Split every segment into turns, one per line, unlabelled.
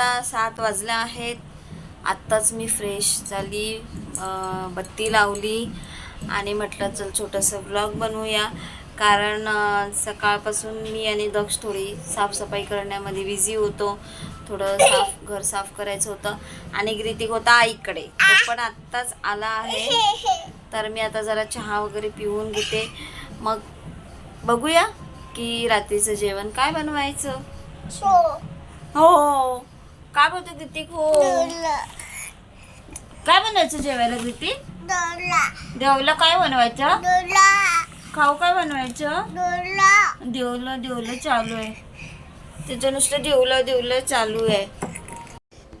आता सात वाजल्या आहेत. आत्ताच मी फ्रेश झाली बत्ती लावली आणि म्हटलं चल छोटंसं ब्लॉग बनवूया. कारण सकाळपासून मी आणि दक्ष थोडी साफसफाई करण्यामध्ये बिझी होतो. थोडं साफ घर साफ करायचं होतं. आणि ग्रीतिक होता आईकडे. तो पण आत्ताच आला आहे. तर मी आता जरा चहा वगैरे पिऊन घेते. मग बघूया की रात्रीचं जेवण काय बनवायचं? हो. काय बोलते कृतिक हो काय बनवायचं जेवायला कृतिक देवला काय बनवायचं? खाऊ काय बनवायचं? देवलं देवलं चालू आहे. त्याचं नुसतं देवलं देवलं चालू आहे.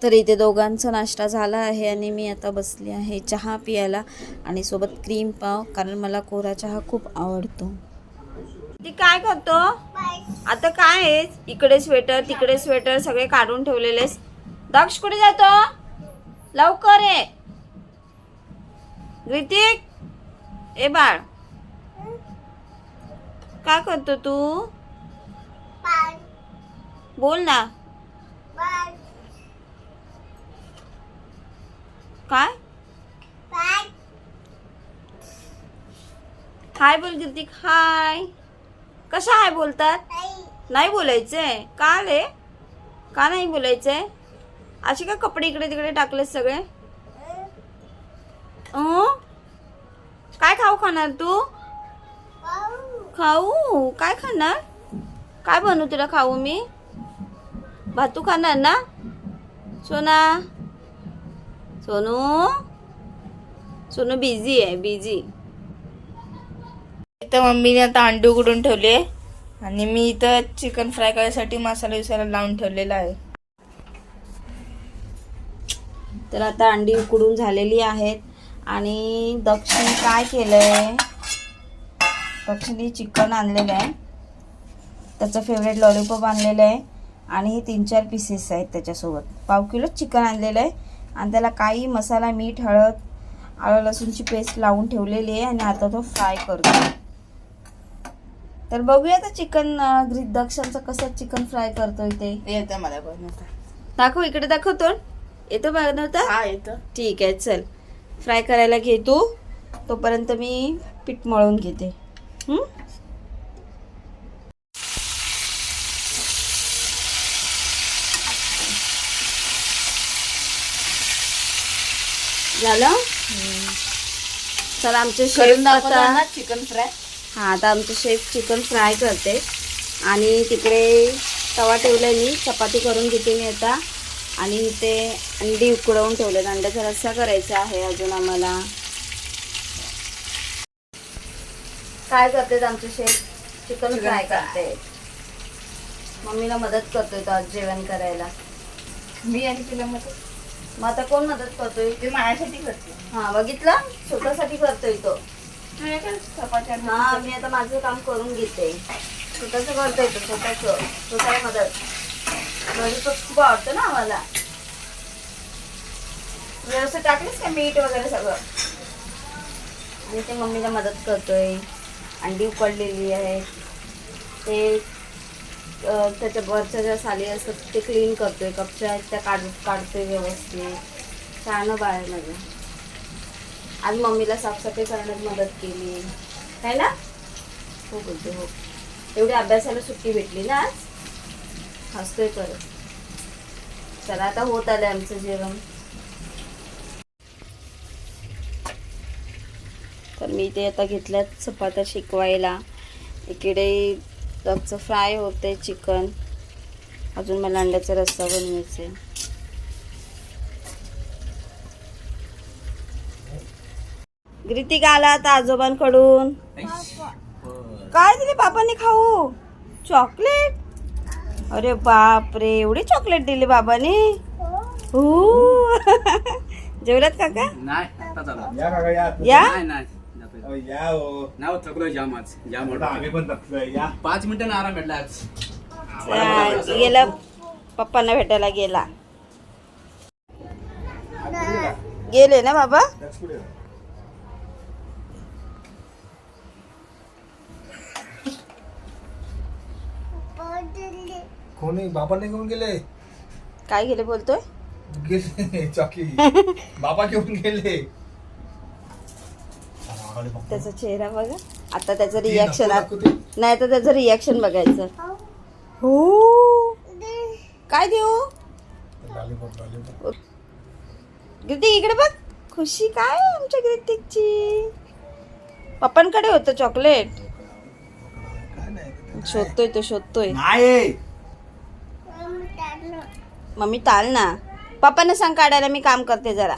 तर इथे दोघांचा नाश्ता झाला आहे आणि मी आता बसली आहे चहा पियाला आणि सोबत क्रीम पाव कारण मला कोरा चहा खूप आवडतो. ती काय करतो? आता काय आहे इकडे स्वेटर तिकडे स्वेटर सगळे काढून ठेवलेलेस. दक्ष कुठे जातो? लवकर ये. ऋतिक ए बाळ. काय करतो तू? बोल ना. काय? हाय बोल कीर्तिक हाय कशा हाय बोलतात? नाही. बोलायचंय का रे का नाही बोलायचंय असे का कपडे इकडे तिकडे टाकले सगळे? काय खाऊ खाणार तू? खाऊ. काय खाणार? काय बनवू तुला खाऊ मी? भातू खाणार ना? सोना? सोनू? सोनू बिझी आहे बिझी
तर मम्मीने आता अंडी उघडून ठेवले. आणि मी इथं चिकन फ्राय करायसाठी मसाला विसाला लावून ठेवलेला आहे.
तर आता अंडी उकडून झालेली आहेत. आणि दक्षिण काय केलंय? दक्षिणी चिकन आणलेलं आहे. त्याचं फेवरेट लॉलीपॉप आणलेलं आहे. आणि हे तीन चार पीसेस आहेत त्याच्यासोबत. पाव किलो चिकन आणलेलं आहे. आणि त्याला काही मसाला मीठ हळद आलं लसूणची पेस्ट लावून ठेवलेली आहे. आणि आता तो फ्राय करतो तर बघूया आता चिकन दक्षांचं कसं चिकन फ्राय करतोय ते.
येतं मला बनवता
दाखव इकडे दाखव तोंड. येतो बनवता
हा येतं.
ठीक आहे चल. फ्राय करायला घे तू तोपर्यंत मी पीठ मळून घेते? झालं? चल आमचे शेफ
चिकन फ्राय.
हा आता आमचे शेफ चिकन फ्राय करते. आणि तिकडे तवा ठेवलाय मी चपाती करून घेते मी आता. आणि इथे अंडी उकडवून ठेवलेत. अंड्याचा रस्सा करायचा आहे अजून आम्हाला. काय करतेत आमचे शेफ? Chicken fry. करते. मम्मीला मदत करतोय तो आज जेवण करायला.
मी आणि तुला मग
मग आता कोण मदत करतोय?
ते माझ्यासाठी करते.
हा बघितलं? स्वतःसाठी करतोय तो.
तुझ्या काय चपात्या?
हा मी आता माझं काम करून घेते. स्वतःच करता येतं स्वतःच. स्वतःला मदत. घरी तर खूप आवडतं ना आम्हाला. व्यवस्थित टाकलीस का मीठ वगैरे सगळं? आणि ते मम्मीला मदत करतोय. अंडी उकडलेली आहे. ते अं, त्याच्या वरच्या ज्या साली असतात ते क्लीन करतोय. कपच्या आहेत त्या काढ काढतोय व्यवस्थित. छान बाळ माझं. आज मम्मीला साफसफाई करण्यात मदत केली. है ना? हो बोलते हो. एवढी अभ्यासाला सुट्टी भेटली ना आज? हसतोय परत. चला आता होत आलं आमचं जेवण. तर मी ते आता घेतल्यात चपात्या शिकवायला. इकडे रगचं फ्राय होते चिकन. अजून मला अंड्याचा रस्सा बनवायचा आहे ग्रितिक आला आता आजोबांकडून. काय दिले बाबांनी खाऊ? चॉकलेट? अरे बाप रे एवढी चॉकलेट दिली बाबाने? हो जेवलात काका?
नाही आता चालू
या.
पाच मिनिटं आराम भेटला आज.
गेला पप्पांना भेटायला गेला. गेले? ना बाबा?
कोणी घेऊन गेले?
काय गेले बोलतोय?
गेले चॉकी. बाबा घेऊन गेले.
त्याचा चेहरा बघा. आता त्याचं रिॲक्शन. नाही तर त्याचं रिॲक्शन बघायचं. हो. काय देऊ? गिरती इकडे बघ. खुशी काय आहे आमच्या ग्रितिकची पप्पांकडे होतं चॉकलेट
काय नाही.
शोधतोय तो शोधतोय.
नाही.
मम्मी ताल ना. पप्पांना सांग काढायला मी काम करते जरा.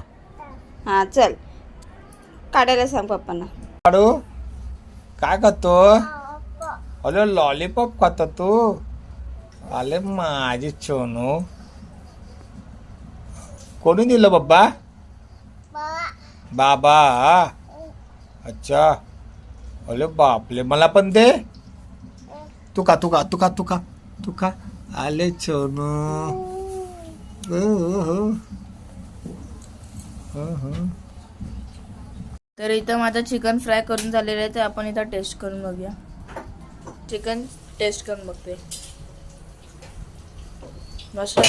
हा चल. काढायला सांग पप्पांना.
काढू? काय खातो? अरे लॉलीपॉप खातो तू? आले माझी सोनू. कोणी दिलं बाबा बाबा. अच्छा. अरे बापले मला पण दे. तू का तू का तू का तू का तू का आले सोनू
तर इथं माझं चिकन फ्राय करून झालेलं आहे तर आपण इथं टेस्ट करून बघूया. चिकन टेस्ट करून बघते मस्त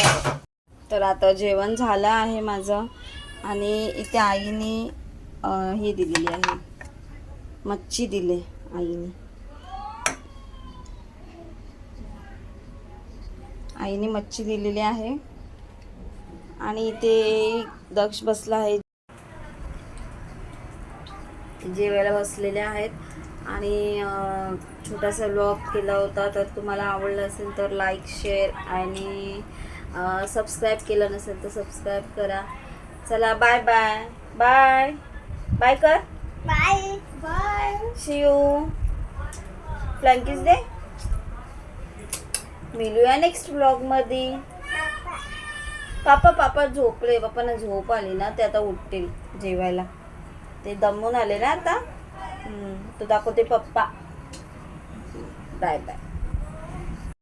तर आता जेवण झालं आहे माझं आणि इथे आईने ही दिलेली आहे. मच्छी दिले आईने. आईने मच्छी दिलेली आहे. आणि इथे दक्ष बसला आहे. जेवायला बसलेले आहेत. आणि छोटासा ब्लॉग केला होता. तर तुम्हाला आवडला असेल तर लाईक शेअर आणि सबस्क्राईब केलं नसेल तर सबस्क्राईब करा. चला बाय बाय बाय बाय कर. Bye bye see you flankies दे. मिळूया नेक्स्ट ब्लॉगमध्ये पापा पापा झोपले. पापांना झोप आली ना ते आता उठतील जेवायला. ते दमून आले ना आता. तो दाखवते पप्पा. Bye bye